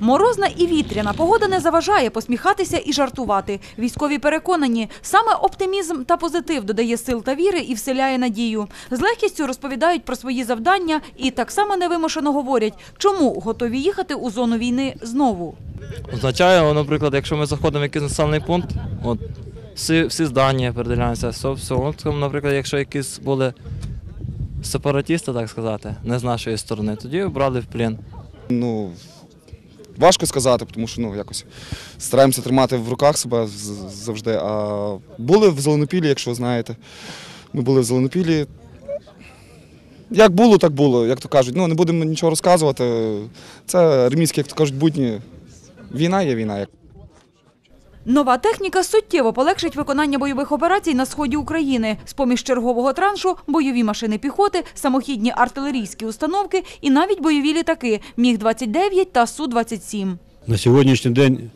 Морозна і вітряна погода не заважає посміхатися і жартувати. Військові переконані, саме оптимізм та позитив додає сил та віри і вселяє надію. З легкістю розповідають про свої завдання і так само невимушено говорять, чому готові їхати у зону війни знову. Означає, наприклад, якщо ми заходимо в якийсь населений пункт, от всі, всі здання переділяються, все, все. От, наприклад, якщо якісь були сепаратісти, так сказати, не з нашої сторони, тоді брали в плен. Ну, важко сказати, тому що ну, якось стараємося тримати в руках себе завжди. А були в Зеленопілі, якщо ви знаєте. Ми були в Зеленопілі. Як було, так було, як то кажуть. Ну, не будемо нічого розказувати. Це армійські, як то кажуть, будні. Війна є війна. Нова техніка суттєво полегшить виконання бойових операцій на сході України. З-поміж чергового траншу бойові машини піхоти, самохідні артилерійські установки і навіть бойові літаки Міг-29 та Су-27. На сьогоднішній день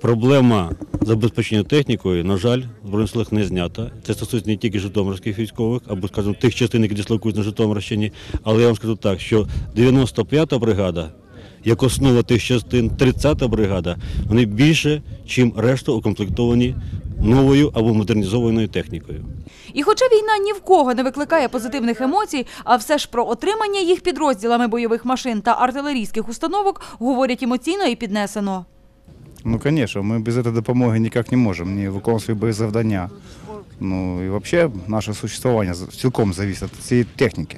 проблема забезпечення технікою, на жаль, Збройних силах не знята. Це стосується не тільки житомирських військових, або, скажімо, тих частин, які дислокуються на Житомирщині. Але я вам скажу так, що 95-та бригада, як основа тих частин, 30-та бригада, вони більше, ніж решта укомплектовані новою або модернізованою технікою. І хоча війна ні в кого не викликає позитивних емоцій, а все ж про отримання їх підрозділами бойових машин та артилерійських установок говорять емоційно і піднесено. Ну, конечно, мы без этой допомоги никак не можем, не виконувати свої боєзавдання. Ну і взагалі наше существування з- цілком залежить від цієї техніки.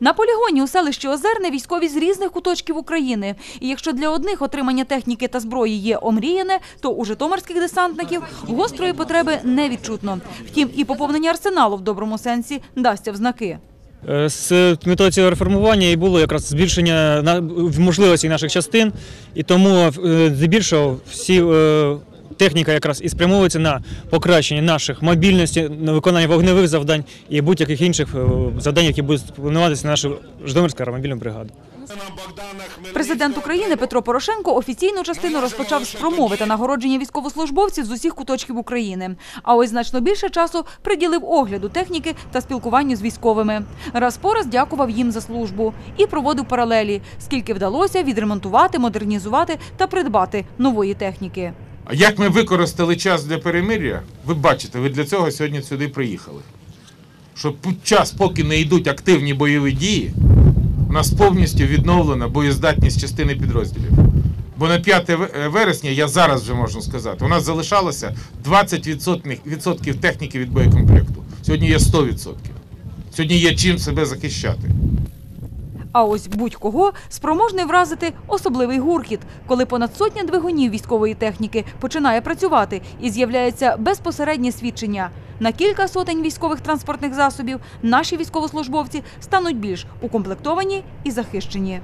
На полігоні у селищі Озерне військові з різних куточків України. І якщо для одних отримання техніки та зброї є омріяне, то у житомирських десантників гострої потреби не відчутно. Втім, і поповнення арсеналу в доброму сенсі дасться в знаки. Е, З метою цього реформування і було якраз збільшення можливостей наших частин, і тому е, здебільшого всі е, техніка якраз і спрямовується на покращення наших мобільності, на виконання вогневих завдань і будь-яких інших е, завдань, які будуть плануватися на нашу Житомирську аеромобільну бригаду. Президент України Петро Порошенко офіційну частину розпочав з промови та нагородження військовослужбовців з усіх куточків України. А ось значно більше часу приділив огляду техніки та спілкуванню з військовими. Раз по раз дякував їм за службу і проводив паралелі, скільки вдалося відремонтувати, модернізувати та придбати нової техніки. А як ми використали час для перемир'я, ви бачите, ви для цього сьогодні сюди приїхали. Що під час, поки не йдуть активні бойові дії, у нас повністю відновлена боєздатність частини підрозділів. Бо на 5 вересня, я зараз вже можу сказати, у нас залишалося 20% відсотків техніки від боєкомплекту. Сьогодні є 100%. Сьогодні є чим себе захищати. А ось будь-кого спроможний вразити особливий гуркіт, коли понад сотня двигунів військової техніки починає працювати і з'являється безпосереднє свідчення. На кілька сотень військових транспортних засобів наші військовослужбовці стануть більш укомплектовані і захищені.